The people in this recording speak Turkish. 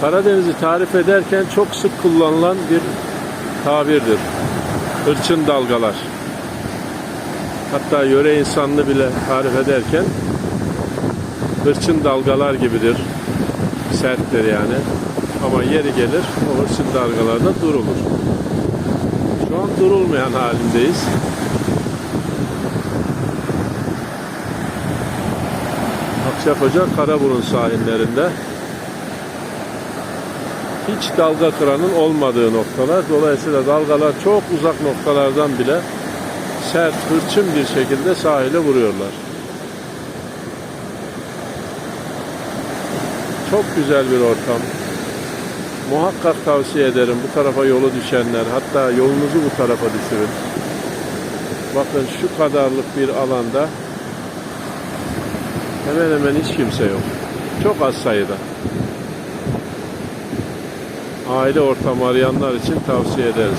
Karadeniz'i tarif ederken çok sık kullanılan bir tabirdir. Hırçın dalgalar. Hatta yöre insanını bile tarif ederken hırçın dalgalar gibidir. Serttir yani. Ama yeri gelir o hırçın dalgalarda durulur. Şu an durulmayan halindeyiz. Akçakoca Karaburun sahillerinde hiç dalga kıranın olmadığı noktalar. Dolayısıyla dalgalar çok uzak noktalardan bile sert, hırçın bir şekilde sahile vuruyorlar. Çok güzel bir ortam. Muhakkak tavsiye ederim bu tarafa yolu düşenler. Hatta yolunuzu bu tarafa düşürün. Bakın şu kadarlık bir alanda hemen hemen hiç kimse yok. Çok az sayıda. Aile ortamı arayanlar için tavsiye ederiz.